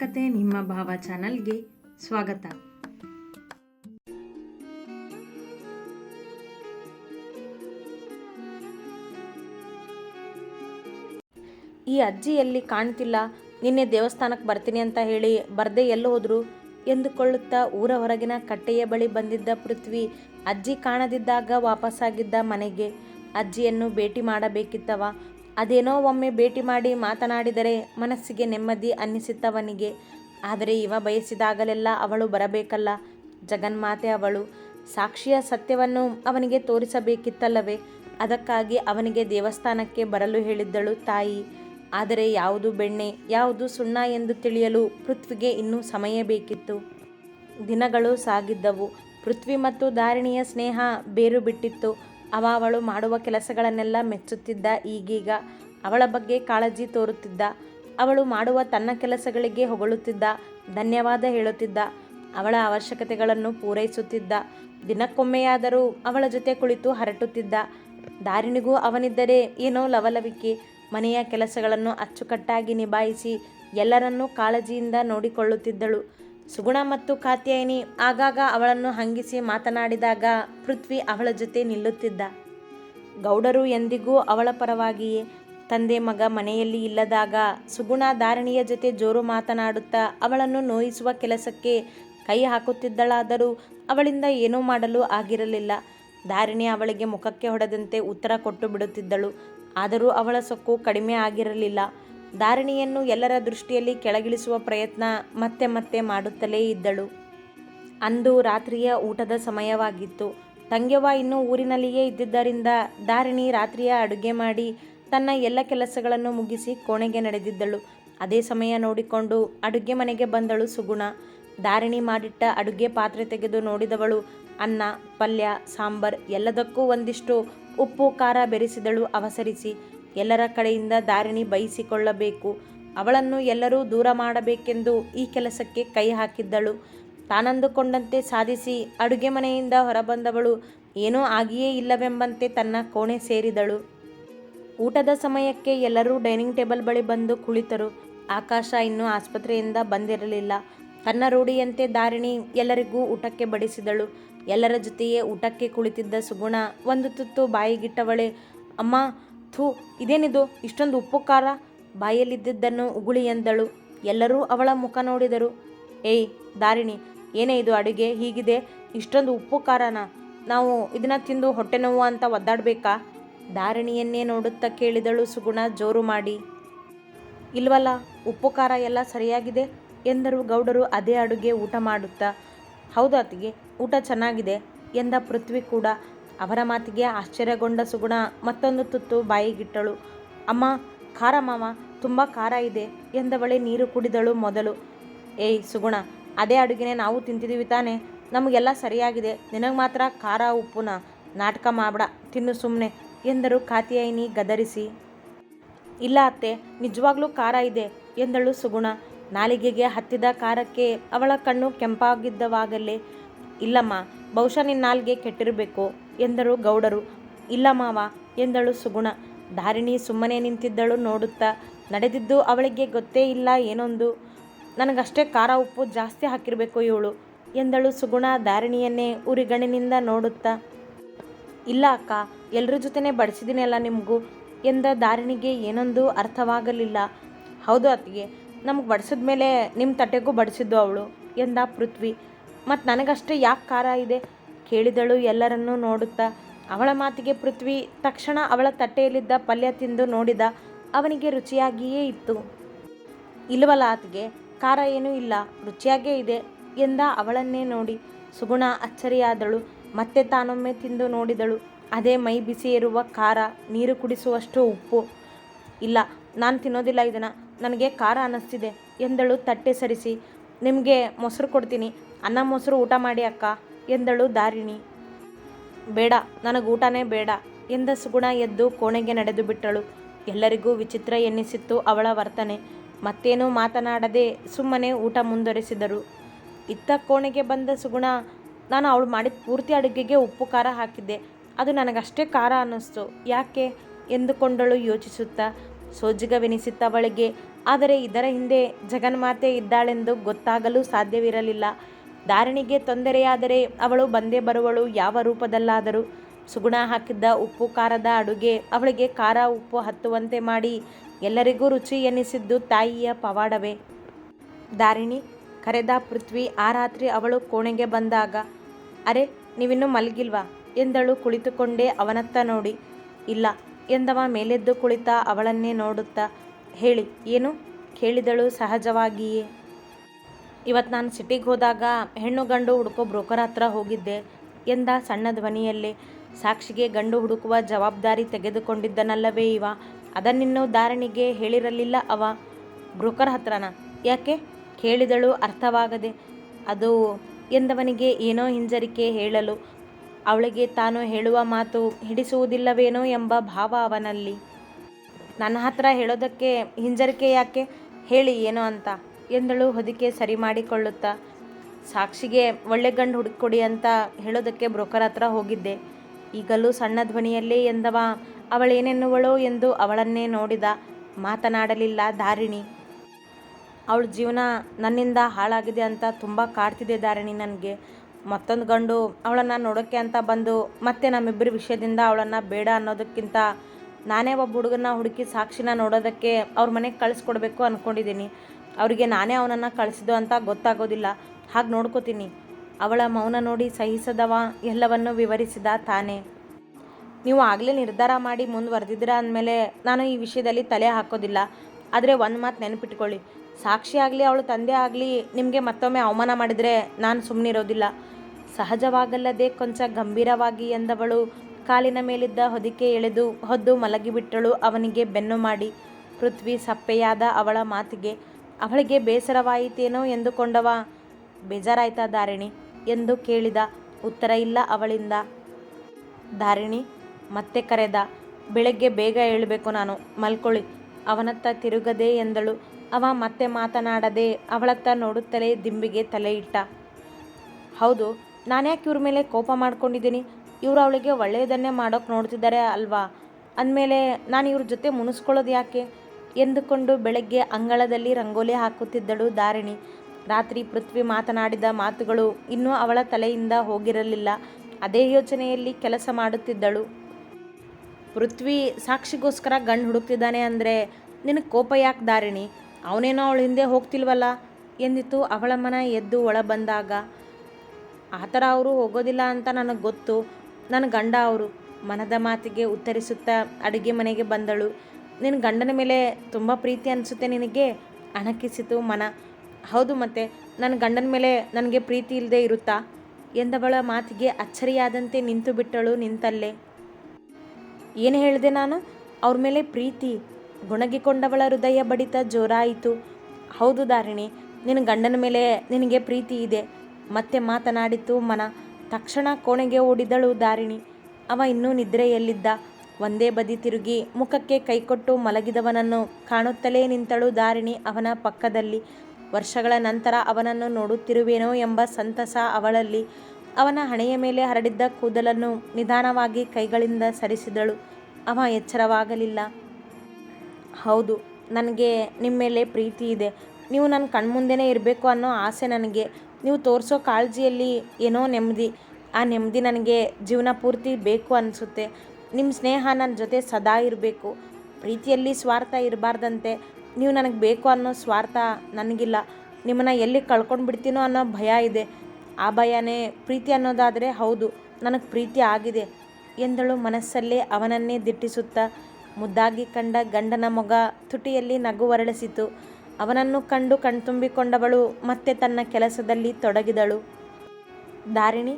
ಕತೆ ನಿಮ್ಮ ಭಾವ ಚಾನಲ್ಗೆ ಸ್ವಾಗತ. ಈ ಅಜ್ಜಿ ಎಲ್ಲಿ ಕಾಣ್ತಿಲ್ಲ, ನಿನ್ನೆ ದೇವಸ್ಥಾನಕ್ಕೆ ಬರ್ತೀನಿ ಅಂತ ಹೇಳಿ ಬರ್ದೆ ಎಲ್ಲಿ ಹೋದ್ರು ಎಂದುಕೊಳ್ಳುತ್ತಾ ಊರ ಹೊರಗಿನ ಕಟ್ಟೆಯ ಬಳಿ ಬಂದಿದ್ದ ಪೃಥ್ವಿ ಅಜ್ಜಿ ಕಾಣದಿದ್ದಾಗ ವಾಪಸ್ಸಾಗಿದ್ದ ಮನೆಗೆ. ಅಜ್ಜಿಯನ್ನು ಭೇಟಿ ಮಾಡಬೇಕಿತ್ತವ ಅದೇನೋ ಒಮ್ಮೆ ಭೇಟಿ ಮಾಡಿ ಮಾತನಾಡಿದರೆ ಮನಸ್ಸಿಗೆ ನೆಮ್ಮದಿ ಅನ್ನಿಸಿತ್ತವನಿಗೆ. ಆದರೆ ಇವ ಬಯಸಿದಾಗಲೆಲ್ಲ ಅವಳು ಬರಬೇಕಲ್ಲ. ಜಗನ್ಮಾತೆ ಅವಳು ಸಾಕ್ಷಿಯ ಸತ್ಯವನ್ನು ಅವನಿಗೆ ತೋರಿಸಬೇಕಿತ್ತಲ್ಲವೇ? ಅದಕ್ಕಾಗಿ ಅವನಿಗೆ ದೇವಸ್ಥಾನಕ್ಕೆ ಬರಲು ಹೇಳಿದ್ದಳು ತಾಯಿ. ಆದರೆ ಯಾವುದು ಬೆಣ್ಣೆ, ಯಾವುದು ಸುಣ್ಣ ಎಂದು ತಿಳಿಯಲು ಪೃಥ್ವಿಗೆ ಇನ್ನೂ ಸಮಯ ಬೇಕಿತ್ತು. ದಿನಗಳು ಸಾಗಿದ್ದವು. ಪೃಥ್ವಿ ಮತ್ತು ದಾರಿಣಿಯ ಸ್ನೇಹ ಬೇರು ಬಿಟ್ಟಿತ್ತು ಅವ ಅವಳು ಮಾಡುವ ಕೆಲಸಗಳನ್ನೆಲ್ಲ ಮೆಚ್ಚುತ್ತಿದ್ದ ಈಗೀಗ ಅವಳ ಬಗ್ಗೆ ಕಾಳಜಿ ತೋರುತ್ತಿದ್ದ. ಅವಳು ಮಾಡುವ ತನ್ನ ಕೆಲಸಗಳಿಗೆ ಹೊಗಳುತ್ತಿದ್ದ, ಧನ್ಯವಾದ ಹೇಳುತ್ತಿದ್ದ, ಅವಳ ಅವಶ್ಯಕತೆಗಳನ್ನು ಪೂರೈಸುತ್ತಿದ್ದ. ದಿನಕ್ಕೊಮ್ಮೆಯಾದರೂ ಅವಳ ಜೊತೆ ಕುಳಿತು ಹರಟುತ್ತಿದ್ದ. ದಾರಿಣಿಗೂ ಅವನಿದ್ದರೆ ಏನೋ ಲವಲವಿಕೆ, ಮನೆಯ ಕೆಲಸಗಳನ್ನು ಅಚ್ಚುಕಟ್ಟಾಗಿ ನಿಭಾಯಿಸಿ ಎಲ್ಲರನ್ನೂ ಕಾಳಜಿಯಿಂದ ನೋಡಿಕೊಳ್ಳುತ್ತಿದ್ದಳು. ಸುಗುಣ ಮತ್ತು ಕಾತ್ಯಾಯಿನಿ ಆಗಾಗ ಅವಳನ್ನು ಹಂಗಿಸಿ ಮಾತನಾಡಿದಾಗ ಪೃಥ್ವಿ ಅವಳ ಜೊತೆ ನಿಲ್ಲುತ್ತಿದ್ದ. ಗೌಡರು ಎಂದಿಗೂ ಅವಳ ಪರವಾಗಿಯೇ ತಂದೆ ಮಗ ಮನೆಯಲ್ಲಿ ಇಲ್ಲದಾಗ ಸುಗುಣ ಧಾರಣಿಯ ಜೊತೆ ಜೋರು ಮಾತನಾಡುತ್ತಾ ಅವಳನ್ನು ನೋಯಿಸುವ ಕೆಲಸಕ್ಕೆ ಕೈ ಹಾಕುತ್ತಿದ್ದಳಾದರೂ ಅವಳಿಂದ ಏನೂ ಮಾಡಲು ಆಗಿರಲಿಲ್ಲ. ಧಾರಿಣಿ ಅವಳಿಗೆ ಮುಖಕ್ಕೆ ಹೊಡೆದಂತೆ ಉತ್ತರ ಕೊಟ್ಟು ಬಿಡುತ್ತಿದ್ದಳು. ಆದರೂ ಅವಳ ಸೊಕ್ಕು ಕಡಿಮೆ ಆಗಿರಲಿಲ್ಲ. ಧಾರಿಣಿಯನ್ನು ಎಲ್ಲರ ದೃಷ್ಟಿಯಲ್ಲಿ ಕೆಳಗಿಳಿಸುವ ಪ್ರಯತ್ನ ಮತ್ತೆ ಮತ್ತೆ ಮಾಡುತ್ತಲೇ ಇದ್ದಳು. ಅಂದು ರಾತ್ರಿಯ ಊಟದ ಸಮಯವಾಗಿತ್ತು. ತಂಗ್ಯವ್ವ ಇನ್ನೂ ಊರಿನಲ್ಲಿಯೇ ಇದ್ದಿದ್ದರಿಂದ ಧಾರಿಣಿ ರಾತ್ರಿಯ ಅಡುಗೆ ಮಾಡಿ ತನ್ನ ಎಲ್ಲ ಕೆಲಸಗಳನ್ನು ಮುಗಿಸಿ ಕೋಣೆಗೆ ನಡೆದಿದ್ದಳು. ಅದೇ ಸಮಯ ನೋಡಿಕೊಂಡು ಅಡುಗೆ ಮನೆಗೆ ಬಂದಳು ಸುಗುಣ. ಧಾರಿಣಿ ಮಾಡಿಟ್ಟ ಅಡುಗೆ ಪಾತ್ರೆ ತೆಗೆದು ನೋಡಿದವಳು ಅನ್ನ, ಪಲ್ಯ, ಸಾಂಬಾರ್ ಎಲ್ಲದಕ್ಕೂ ಒಂದಿಷ್ಟು ಉಪ್ಪು, ಖಾರ ಬೆರೆಸಿದಳು ಅವಸರಿಸಿ. ಎಲ್ಲರ ಕಡೆಯಿಂದ ದಾರಿಣಿ ಬಯಸಿಕೊಳ್ಳಬೇಕು. ಅವಳನ್ನು ಎಲ್ಲರೂ ದೂರ ಮಾಡಬೇಕೆಂದು ಈ ಕೆಲಸಕ್ಕೆ ಕೈ ಹಾಕಿದ್ದಳು. ತಾನಂದುಕೊಂಡಂತೆ ಸಾಧಿಸಿ ಅಡುಗೆ ಮನೆಯಿಂದ ಹೊರಬಂದವಳು. ಏನೂ ಆಗಿಯೇ ಇಲ್ಲವೆಂಬಂತೆ ತನ್ನ ಕೋಣೆ ಸೇರಿದಳು. ಊಟದ ಸಮಯಕ್ಕೆ ಎಲ್ಲರೂ ಡೈನಿಂಗ್ ಟೇಬಲ್ ಬಳಿ ಬಂದು ಕುಳಿತರು. ಆಕಾಶ ಇನ್ನೂ ಆಸ್ಪತ್ರೆಯಿಂದ ಬಂದಿರಲಿಲ್ಲ. ತನ್ನ ರೂಢಿಯಂತೆ ದಾರಿಣಿ ಎಲ್ಲರಿಗೂ ಊಟಕ್ಕೆ ಬಡಿಸಿದಳು. ಎಲ್ಲರ ಜೊತೆಯೇ ಊಟಕ್ಕೆ ಕುಳಿತಿದ್ದ ಸುಗುಣ ಒಂದು ತುತ್ತು ಬಾಯಿಗಿಟ್ಟವಳೆ. ಅಮ್ಮ ಥೂ, ಇದೇನಿದು? ಇಷ್ಟೊಂದು ಉಪ್ಪು ಖಾರ ಬಾಯಲ್ಲಿದ್ದದ್ದನ್ನು ಉಗುಳಿ ಎಂದಳು. ಎಲ್ಲರೂ ಅವಳ ಮುಖ ನೋಡಿದರು. ಏಯ್, ದಾರಿಣಿ, ಏನೇ ಇದು ಅಡುಗೆ? ಹೀಗಿದೆ. ಇಷ್ಟೊಂದು ಉಪ್ಪು ಖಾರನ ನಾವು ಇದನ್ನ ತಿಂದು ಹೊಟ್ಟೆ ನೋವು ಅಂತ ಒದ್ದಾಡಬೇಕಾ? ದಾರಿಣಿಯನ್ನೇ ನೋಡುತ್ತಾ ಕೇಳಿದಳು ಸುಗುಣ ಜೋರು ಮಾಡಿ. ಇಲ್ವಲ್ಲ ಉಪ್ಪು ಖಾರ ಎಲ್ಲ ಸರಿಯಾಗಿದೆ ಎಂದರು ಗೌಡರು ಅದೇ ಅಡುಗೆ ಊಟ ಮಾಡುತ್ತಾ. ಹೌದಾತಿಗೆ ಊಟ ಚೆನ್ನಾಗಿದೆ ಎಂದ ಪೃಥ್ವಿ ಕೂಡ. ಅವರ ಮಾತಿಗೆ ಆಶ್ಚರ್ಯಗೊಂಡ ಸುಗುಣ ಮತ್ತೊಂದು ತುತ್ತು ಬಾಯಿಗಿಟ್ಟಳು. ಅಮ್ಮ, ಖಾರ ಮಾವ, ತುಂಬ ಖಾರ ಇದೆ ಎಂದವಳೆ ನೀರು ಕುಡಿದಳು ಮೊದಲು. ಏಯ್ ಸುಗುಣ, ಅದೇ ಅಡುಗೆನೇ ನಾವು ತಿಂತಿದ್ದೀವಿ ತಾನೇ. ನಮಗೆಲ್ಲ ಸರಿಯಾಗಿದೆ. ನಿನಗೆ ಮಾತ್ರ ಖಾರ, ಉಪ್ಪುನ ನಾಟಕ ಮಾಡಬೇಡ, ತಿನ್ನು ಸುಮ್ಮನೆ ಎಂದರು ಕಾತಿಯಾಯಿನಿ ಗದರಿಸಿ. ಇಲ್ಲ ಅತ್ತೆ, ನಿಜವಾಗ್ಲೂ ಖಾರ ಇದೆ ಎಂದಳು ಸುಗುಣ. ನಾಲಿಗೆಗೆ ಹತ್ತಿದ ಖಾರಕ್ಕೆ ಅವಳ ಕಣ್ಣು ಕೆಂಪಾಗಿದ್ದವಾಗಲೇ, ಇಲ್ಲಮ್ಮ, ಬಹುಶಃ ನಿನ್ನ ನಾಲ್ಗೆ ಕೆಟ್ಟಿರಬೇಕು. ಎಂದರು ಗೌಡರು. ಇಲ್ಲ ಮಾವ, ಎಂದಳು ಸುಗುಣ. ಧಾರಿಣಿ ಸುಮ್ಮನೆ ನಿಂತಿದ್ದಳು ನೋಡುತ್ತಾ, ನಡೆದಿದ್ದು ಅವಳಿಗೆ ಗೊತ್ತೇ ಇಲ್ಲ ಏನೊಂದು. ನನಗಷ್ಟೇ ಖಾರ ಉಪ್ಪು ಜಾಸ್ತಿ ಹಾಕಿರಬೇಕು ಇವಳು, ಎಂದಳು ಸುಗುಣ ಧಾರಿಣಿಯನ್ನೇ ಉರಿಗಣ್ಣಿನಿಂದ ನೋಡುತ್ತಾ. ಇಲ್ಲ ಅಕ್ಕ ಎಲ್ಲರ ಜೊತೆನೇ ಬಡಿಸಿದ್ದೀನಲ್ಲ ನಿಮಗೂ, ಎಂದ ದಾರಿಣಿಗೆ ಏನೊಂದು ಅರ್ಥವಾಗಲಿಲ್ಲ. ಹೌದು ಅತ್ತಿಗೆ, ನಮಗೆ ಬಡಿಸಿದ ಮೇಲೆ ನಿಮ್ಮ ತಟ್ಟೆಗೂ ಬಡಿಸಿದ್ದು ಅವಳು, ಎಂದ ಪೃಥ್ವಿ. ಮತ್ತು ನನಗಷ್ಟೇ ಯಾಕೆ ಖಾರ ಇದೆ? ಕೇಳಿದಳು, ಎಲ್ಲರನ್ನೂ ನೋಡುತ್ತಾ. ಅವಳ ಮಾತಿಗೆ ಪೃಥ್ವಿ ತಕ್ಷಣ ಅವಳ ತಟ್ಟೆಯಲ್ಲಿದ್ದ ಪಲ್ಯ ತಿಂದು ನೋಡಿದ ಅವನಿಗೆ ರುಚಿಯಾಗಿಯೇ ಇತ್ತು. ಇಲ್ವಲ್ಲ ಆತಿಗೆ ಖಾರ ಏನೂ ಇಲ್ಲ, ರುಚಿಯಾಗೇ ಇದೆ ಎಂದ ಅವಳನ್ನೇ ನೋಡಿ. ಸುಗುಣ ಅಚ್ಚರಿಯಾದಳು, ಮತ್ತೆ ತಾನೊಮ್ಮೆ ತಿಂದು ನೋಡಿದಳು. ಅದೇ ಮೈ ಬಿಸಿ ಇರುವ ಖಾರ, ನೀರು ಕುಡಿಸುವಷ್ಟು ಉಪ್ಪು. ಇಲ್ಲ, ನಾನು ತಿನ್ನೋದಿಲ್ಲ ಇದನ್ನು ನನಗೆ ಖಾರ ಅನ್ನಿಸ್ತಿದೆ ಎಂದಳು ತಟ್ಟೆ ಸರಿಸಿ ನಿಮಗೆ ಮೊಸರು ಕೊಡ್ತೀನಿ, ಅನ್ನ ಮೊಸರು ಊಟ ಮಾಡಿ ಅಕ್ಕ. ಎಂದಳು ದಾರಿಣಿ. ಬೇಡ, ನನಗೆ ಊಟನೇ ಬೇಡ ಎಂದ ಸುಗುಣ ಎದ್ದು ಕೋಣೆಗೆ ನಡೆದು ಬಿಟ್ಟಳು. ಎಲ್ಲರಿಗೂ ವಿಚಿತ್ರ ಎನ್ನಿಸಿತ್ತು ಅವಳ ವರ್ತನೆ. ಮತ್ತೇನೂ ಮಾತನಾಡದೆ ಸುಮ್ಮನೆ ಊಟ ಮುಂದುವರೆಸಿದರು. ಇತ್ತ ಕೋಣೆಗೆ ಬಂದ ಸುಗುಣ, ನಾನು ಅವಳು ಮಾಡಿದ ಪೂರ್ತಿ ಅಡುಗೆಗೆ ಉಪ್ಪು, ಖಾರ ಹಾಕಿದ್ದೆ. ಅದು ನನಗಷ್ಟೇ ಖಾರ ಅನ್ನಿಸ್ತು. ಯಾಕೆ ಎಂದುಕೊಂಡಳು ಯೋಚಿಸುತ್ತಾ. ಸೋಜಿಗವೆನಿಸಿತ್ತವಳಿಗೆ ಆದರೆ ಇದರ ಹಿಂದೆ ಜಗನ್ಮಾತೆ ಇದ್ದಾಳೆಂದು ಗೊತ್ತಾಗಲು ಸಾಧ್ಯವಿರಲಿಲ್ಲ. ಧಾರಣಿಗೆ ತೊಂದರೆಯಾದರೆ ಅವಳು ಬಂದೇ ಬರುವಳು ಯಾವ ರೂಪದಲ್ಲಾದರೂ. ಸುಗುಣ ಹಾಕಿದ್ದ ಉಪ್ಪು ಖಾರದ ಅಡುಗೆ ಅವಳಿಗೆ ಖಾರ ಉಪ್ಪು ಹತ್ತುವಂತೆ ಮಾಡಿ ಎಲ್ಲರಿಗೂ ರುಚಿ ಎನಿಸಿದ್ದು ತಾಯಿಯ ಪವಾಡವೇ. ದಾರಿಣಿ ಕರೆದ ಪೃಥ್ವಿ ಆ ರಾತ್ರಿ ಅವಳು ಕೋಣೆಗೆ ಬಂದಾಗ, ಅರೆ, ನೀವಿನ್ನೂ ಮಲಗಿಲ್ವಾ? ಎಂದಳು ಕುಳಿತುಕೊಂಡೇ ಅವನತ್ತ ನೋಡಿ. ಇಲ್ಲ, ಎಂದವ ಮೇಲೆದ್ದು ಕುಳಿತ ಅವಳನ್ನೇ ನೋಡುತ್ತಾ, ಹೇಳಿ, ಏನು? ಕೇಳಿದಳು ಸಹಜವಾಗಿಯೇ. ಇವತ್ತು ನಾನು ಸಿಟಿಗೆ ಹೋದಾಗ ಹೆಣ್ಣು ಗಂಡು ಹುಡುಕೋ ಬ್ರೋಕರ್ ಹತ್ರ ಹೋಗಿದ್ದೆ ಎಂದ ಸಣ್ಣ ಧ್ವನಿಯಲ್ಲಿ, ಸಾಕ್ಷಿಗೆ ಗಂಡು ಹುಡುಕುವ ಜವಾಬ್ದಾರಿ ತೆಗೆದುಕೊಂಡಿದ್ದನಲ್ಲವೇ ಇವ? ಅದನ್ನಿನ್ನು ಧಾರಣಿಗೆ ಹೇಳಿರಲಿಲ್ಲ ಅವ. ಬ್ರೋಕರ್ ಹತ್ರನ? ಯಾಕೆ? ಕೇಳಿದಳು ಅರ್ಥವಾಗದೆ. ಅದು ಎಂದವನಿಗೆ ಏನೋ ಹಿಂಜರಿಕೆ ಹೇಳಲು, ಅವಳಿಗೆ ತಾನು ಹೇಳುವ ಮಾತು ಹಿಡಿಸುವುದಿಲ್ಲವೇನೋ ಎಂಬ ಭಾವ ಅವನಲ್ಲಿ. ನನ್ನ ಹತ್ರ ಹೇಳೋದಕ್ಕೆ ಹಿಂಜರಿಕೆ ಯಾಕೆ? ಹೇಳಿ, ಏನೋ ಅಂತ. ಎಂದಳು ಹೊದಿಕೆ ಸರಿ ಮಾಡಿಕೊಳ್ಳುತ್ತಾ. ಸಾಕ್ಷಿಗೆ ಒಳ್ಳೆ ಗಂಡು ಹುಡುಕೊಡಿ ಅಂತ ಹೇಳೋದಕ್ಕೆ ಬ್ರೋಕರ್ ಹತ್ರ ಹೋಗಿದ್ದೆ. ಈಗಲೂ ಸಣ್ಣ ಧ್ವನಿಯಲ್ಲೇ ಎಂದವ ಅವಳೇನೆನ್ನುವಳೋ ಎಂದು ಅವಳನ್ನೇ ನೋಡಿದ. ಮಾತನಾಡಲಿಲ್ಲ ಧಾರಿಣಿ. ಅವಳ ಜೀವನ ನನ್ನಿಂದ ಹಾಳಾಗಿದೆ ಅಂತ ತುಂಬ ಕಾಡ್ತಿದೆ ಧಾರಿಣಿ ನನಗೆ. ಮತ್ತೊಂದು ಗಂಡು ಅವಳನ್ನು ನೋಡೋಕ್ಕೆ ಅಂತ ಬಂದು ಮತ್ತೆ ನಮ್ಮಿಬ್ಬರ ವಿಷಯದಿಂದ ಅವಳನ್ನು ಬೇಡ ಅನ್ನೋದಕ್ಕಿಂತ ನಾನೇ ಒಬ್ಬ ಹುಡುಗನ ಹುಡುಕಿ ಸಾಕ್ಷಿನ ನೋಡೋದಕ್ಕೆ ಅವ್ರ ಮನೆಗೆ ಕಳಿಸ್ಕೊಡ್ಬೇಕು ಅಂದ್ಕೊಂಡಿದ್ದೀನಿ ಅವರಿಗೆ ನಾನೇ ಅವನನ್ನು ಕಳಿಸಿದ್ದು ಅಂತ ಗೊತ್ತಾಗೋದಿಲ್ಲ. ಹಾಗೆ ನೋಡ್ಕೋತೀನಿ. ಅವಳ ಮೌನ ನೋಡಿ ಸಹಿಸದವ ಎಲ್ಲವನ್ನು ವಿವರಿಸಿದ ತಾನೇ. ನೀವು ಆಗಲೇ ನಿರ್ಧಾರ ಮಾಡಿ ಮುಂದುವರೆದಿದ್ದೀರ ಅಂದಮೇಲೆ ನಾನು ಈ ವಿಷಯದಲ್ಲಿ ತಲೆ ಹಾಕೋದಿಲ್ಲ. ಆದರೆ ಒಂದು ಮಾತು ನೆನಪಿಟ್ಕೊಳ್ಳಿ. ಸಾಕ್ಷಿ ಆಗಲಿ, ಅವಳ ತಂದೆ ಆಗಲಿ, ನಿಮಗೆ ಮತ್ತೊಮ್ಮೆ ಅವಮಾನ ಮಾಡಿದರೆ ನಾನು ಸುಮ್ಮನಿರೋದಿಲ್ಲ ಸಹಜವಾಗಲ್ಲದೆ ಕೊಂಚ ಗಂಭೀರವಾಗಿ ಎಂದವಳು, ಕಾಲಿನ ಮೇಲಿದ್ದ ಹೊದಿಕೆ ಎಳೆದು ಹೊದ್ದು ಮಲಗಿಬಿಟ್ಟಳು ಅವನಿಗೆ ಬೆನ್ನು ಮಾಡಿ. ಪೃಥ್ವಿ ಸಪ್ಪೆಯಾದ ಅವಳ ಮಾತಿಗೆ ಅವಳಿಗೆ ಬೇಸರವಾಯಿತೇನೋ ಎಂದುಕೊಂಡವ. ಬೇಜಾರಾಯ್ತಾ ಧಾರಿಣಿ? ಎಂದು ಕೇಳಿದ. ಉತ್ತರ ಇಲ್ಲ ಅವಳಿಂದ. ಧಾರಿಣಿ, ಮತ್ತೆ ಕರೆದ. ಬೆಳಗ್ಗೆ ಬೇಗ ಏಳಬೇಕು ನಾನು. ಮಲ್ಕೊಳ್ಳಿ. ಅವನತ್ತ ತಿರುಗದೆ ಎಂದಳು. ಅವ ಮತ್ತೆ ಮಾತನಾಡದೆ ಅವಳತ್ತ ನೋಡುತ್ತಲೇ ದಿಂಬಿಗೆ ತಲೆ ಇಟ್ಟ. ಹೌದು, ನಾನ್ಯಾಕೆ ಇವ್ರ ಮೇಲೆ ಕೋಪ ಮಾಡ್ಕೊಂಡಿದ್ದೀನಿ? ಇವರು ಅವಳಿಗೆ ಒಳ್ಳೆಯದನ್ನೇ ಮಾಡೋಕೆ ನೋಡ್ತಿದ್ದಾರೆ ಅಲ್ವಾ? ಅಂದಮೇಲೆ ನಾನು ಇವ್ರ ಜೊತೆ ಮುನಿಸ್ಕೊಳ್ಳೋದು ಯಾಕೆ? ಎಂದುಕೊಂಡು ಬೆಳಗ್ಗೆ ಅಂಗಳದಲ್ಲಿ ರಂಗೋಲಿ ಹಾಕುತ್ತಿದ್ದಳು ಧಾರಿಣಿ. ರಾತ್ರಿ ಪೃಥ್ವಿ ಮಾತನಾಡಿದ ಮಾತುಗಳು ಇನ್ನೂ ಅವಳ ತಲೆಯಿಂದ ಹೋಗಿರಲಿಲ್ಲ. ಅದೇ ಯೋಚನೆಯಲ್ಲಿ ಕೆಲಸ ಮಾಡುತ್ತಿದ್ದಳು. ಪೃಥ್ವಿ ಸಾಕ್ಷಿಗೋಸ್ಕರ ಗಂಡು ಹುಡುಕ್ತಿದ್ದಾನೆ ಅಂದರೆ ನಿನಗೆ ಕೋಪ ಯಾಕೆ ಧಾರಿಣಿ? ಅವನೇನೋ ಅವಳ ಹಿಂದೆ ಹೋಗ್ತಿಲ್ವಲ್ಲ? ಎಂದಿತು ಅವಳ ಮನ ಎದ್ದು ಒಳ ಬಂದಾಗ. ಆ ಥರ ಅವರು ಹೋಗೋದಿಲ್ಲ ಅಂತ ನನಗೆ ಗೊತ್ತು. ನನ್ನ ಗಂಡ ಅವರು ಮನದ ಮಾತಿಗೆ ಉತ್ತರಿಸುತ್ತಾ ಅಡುಗೆ ಮನೆಗೆ ಬಂದಳು. ನಿನ್ನ ಗಂಡನ ಮೇಲೆ ತುಂಬ ಪ್ರೀತಿ ಅನಿಸುತ್ತೆ ನಿನಗೆ? ಅಣಕಿಸಿತು ಮನ. ಹೌದು ಮತ್ತೆ, ನನ್ನ ಗಂಡನ ಮೇಲೆ ನನಗೆ ಪ್ರೀತಿ ಇಲ್ಲದೆ ಇರುತ್ತಾ? ಎಂದವಳ ಮಾತಿಗೆ ಅಚ್ಚರಿಯಾದಂತೆ ನಿಂತು ಬಿಟ್ಟಳು ನಿಂತಲ್ಲೇ. ಏನು ಹೇಳಿದೆ ನಾನು? ಅವ್ರ ಮೇಲೆ ಪ್ರೀತಿ. ಗುಣಗಿಕೊಂಡವಳ ಹೃದಯ ಬಡಿತ ಜೋರಾಯಿತು. ಹೌದು ದಾರಿಣಿ, ನಿನ್ನ ಗಂಡನ ಮೇಲೆ ನಿನಗೆ ಪ್ರೀತಿ ಇದೆ. ಮತ್ತೆ ಮಾತನಾಡಿತು ಮನ. ತಕ್ಷಣ ಕೋಣೆಗೆ ಓಡಿದಳು ದಾರಿಣಿ. ಅವ ಇನ್ನೂ ನಿದ್ರೆಯಲ್ಲಿದ್ದ. ಒಂದೇ ಬದಿ ತಿರುಗಿ ಮುಖಕ್ಕೆ ಕೈಕೊಟ್ಟು ಮಲಗಿದವನನ್ನು ಕಾಣುತ್ತಲೇ ನಿಂತಳು ದಾರಿಣಿ ಅವನ ಪಕ್ಕದಲ್ಲಿ ವರ್ಷಗಳ ನಂತರ ಅವನನ್ನು ನೋಡುತ್ತಿರುವೇನೋ ಎಂಬ ಸಂತಸ ಅವಳಲ್ಲಿ. ಅವನ ಹಣೆಯ ಮೇಲೆ ಹರಡಿದ್ದ ಕೂದಲನ್ನು ನಿಧಾನವಾಗಿ ಕೈಗಳಿಂದ ಸರಿಸಿದಳು. ಅವ ಎಚ್ಚರವಾಗಲಿಲ್ಲ. ಹೌದು, ನನಗೆ ನಿಮ್ಮ ಮೇಲೆ ಪ್ರೀತಿ ಇದೆ. ನೀವು ನನ್ನ ಕಣ್ಮುಂದೆನೇ ಇರಬೇಕು ಅನ್ನೋ ಆಸೆ ನನಗೆ. ನೀವು ತೋರಿಸೋ ಕಾಳಜಿಯಲ್ಲಿ ಏನೋ ನೆಮ್ಮದಿ. ಆ ನೆಮ್ಮದಿ ನನಗೆ ಜೀವನ ಪೂರ್ತಿ ಬೇಕು ಅನಿಸುತ್ತೆ. ನಿಮ್ಮ ಸ್ನೇಹ ನನ್ನ ಜೊತೆ ಸದಾ ಇರಬೇಕು. ಪ್ರೀತಿಯಲ್ಲಿ ಸ್ವಾರ್ಥ ಇರಬಾರ್ದಂತೆ. ನೀವು ನನಗೆ ಬೇಕು ಅನ್ನೋ ಸ್ವಾರ್ಥ ನನಗಿಲ್ಲ. ನಿಮ್ಮನ್ನು ಎಲ್ಲಿ ಕಳ್ಕೊಂಡು ಬಿಡ್ತೀನೋ ಅನ್ನೋ ಭಯ ಇದೆ. ಆ ಭಯನೇ ಪ್ರೀತಿ ಅನ್ನೋದಾದರೆ ಹೌದು, ನನಗೆ ಪ್ರೀತಿ ಆಗಿದೆ ಎಂದಳು ಮನಸ್ಸಲ್ಲೇ ಅವನನ್ನೇ ದಿಟ್ಟಿಸುತ್ತಾ ಮುದ್ದಾಗಿ ಕಂಡ ಗಂಡನ ಮೊಗ ತುಟಿಯಲ್ಲಿ ನಗು ಹೊರಳಿಸಿತು ಅವನನ್ನು ಕಂಡು ಕಣ್ತುಂಬಿಕೊಂಡವಳು ಮತ್ತೆ ತನ್ನ ಕೆಲಸದಲ್ಲಿ ತೊಡಗಿದಳು. ದಾರಿಣಿ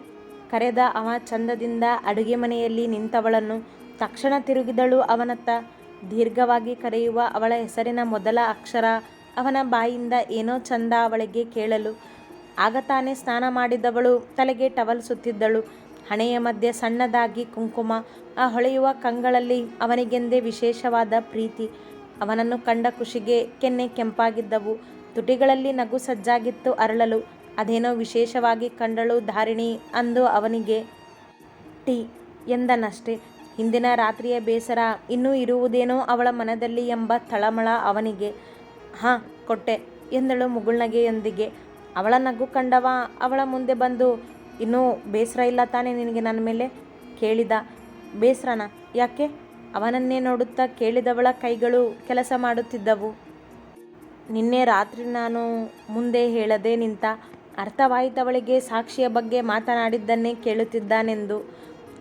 ಕರೆದ ಅವ ಚಂದದಿಂದ ಅಡುಗೆ ಮನೆಯಲ್ಲಿ ನಿಂತವಳನ್ನು ತಕ್ಷಣ ತಿರುಗಿದಳು ಅವನತ್ತ. ದೀರ್ಘವಾಗಿ ಕರೆಯುವ ಅವಳ ಹೆಸರಿನ ಮೊದಲ ಅಕ್ಷರ ಅವನ ಬಾಯಿಂದ ಏನೋ ಚಂದ ಅವಳಿಗೆ ಕೇಳಲು. ಆಗ ತಾನೇ ಸ್ನಾನ ಮಾಡಿದವಳು, ತಲೆಗೆ ಟವಲ್ ಸುತ್ತಿದ್ದಳು. ಹಣೆಯ ಮಧ್ಯೆ ಸಣ್ಣದಾಗಿ ಕುಂಕುಮ, ಆ ಹೊಳೆಯುವ ಕಂಗಳಲ್ಲಿ ಅವನಿಗೆಂದೇ ವಿಶೇಷವಾದ ಪ್ರೀತಿ. ಅವನನ್ನು ಕಂಡ ಖುಷಿಗೆ ಕೆನ್ನೆ ಕೆಂಪಾಗಿದ್ದವು. ತುಟಿಗಳಲ್ಲಿ ನಗು ಸಜ್ಜಾಗಿತ್ತು ಅರಳಲು. ಅದೇನೋ ವಿಶೇಷವಾಗಿ ಕಂಡಳು ಧಾರಿಣಿ ಅಂದು ಅವನಿಗೆ, ಟೀ, ಎಂದನಷ್ಟೇ. ಹಿಂದಿನ ರಾತ್ರಿಯ ಬೇಸರ, ಇನ್ನೂ ಇರುವುದೇನೋ ಅವಳ ಮನದಲ್ಲಿ ಎಂಬ ತಳಮಳ ಅವನಿಗೆ. ಹಾಂ, ಕೊಟ್ಟೆ, ಎಂದಳು ಮುಗುಳ್ನಗೆಯೊಂದಿಗೆ. ಅವಳ ನಗು ಕಂಡವ, ಅವಳ ಮುಂದೆ ಬಂದು, ಇನ್ನೂ ಬೇಸರ ಇಲ್ಲ ತಾನೇ ನಿನಗೆ ನನ್ನ ಮೇಲೆ? ಕೇಳಿದ. ಬೇಸರನ? ಯಾಕೆ? ಅವನನ್ನೇ ನೋಡುತ್ತಾ ಕೇಳಿದವಳ ಕೈಗಳು ಕೆಲಸ ಮಾಡುತ್ತಿದ್ದವು. ನಿನ್ನೆ ರಾತ್ರಿ ನಾನು ಮುಂದೆ ಹೇಳದೆ ನಿಂತ ಅರ್ಥವಾಯಿತವಳಿಗೆ ಸಾಕ್ಷಿಯ ಬಗ್ಗೆ ಮಾತನಾಡಿದ್ದನ್ನೇ ಕೇಳುತ್ತಿದ್ದಾನೆಂದು.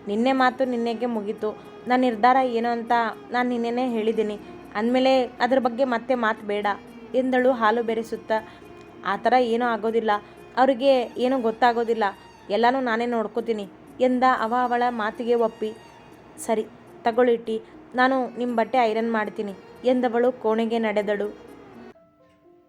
ನಿನ್ನೆ ಮಾತು ನಿನ್ನೆಗೆ ಮುಗೀತು. ನನ್ನ ನಿರ್ಧಾರ ಏನು ಅಂತ ನಾನು ನಿನ್ನೆನೇ ಹೇಳಿದ್ದೀನಿ. ಅಂದಮೇಲೆ ಅದ್ರ ಬಗ್ಗೆ ಮತ್ತೆ ಮಾತು ಬೇಡ ಎಂದಳು ಹಾಲು ಬೆರೆಸುತ್ತಾ. ಆ ಥರ ಏನೂ ಆಗೋದಿಲ್ಲ. ಅವರಿಗೆ ಏನೂ ಗೊತ್ತಾಗೋದಿಲ್ಲ. ಎಲ್ಲನೂ ನಾನೇ ನೋಡ್ಕೋತೀನಿ ಎಂದ ಅವ ಅವಳ ಮಾತಿಗೆ ಒಪ್ಪಿ. ಸರಿ ತಗೊಳ್ಳಿಟ್ಟಿ ನಾನು ನಿಮ್ಮ ಬಟ್ಟೆ ಐರನ್ ಮಾಡ್ತೀನಿ ಎಂದವಳು ಕೋಣೆಗೆ ನಡೆದಳು.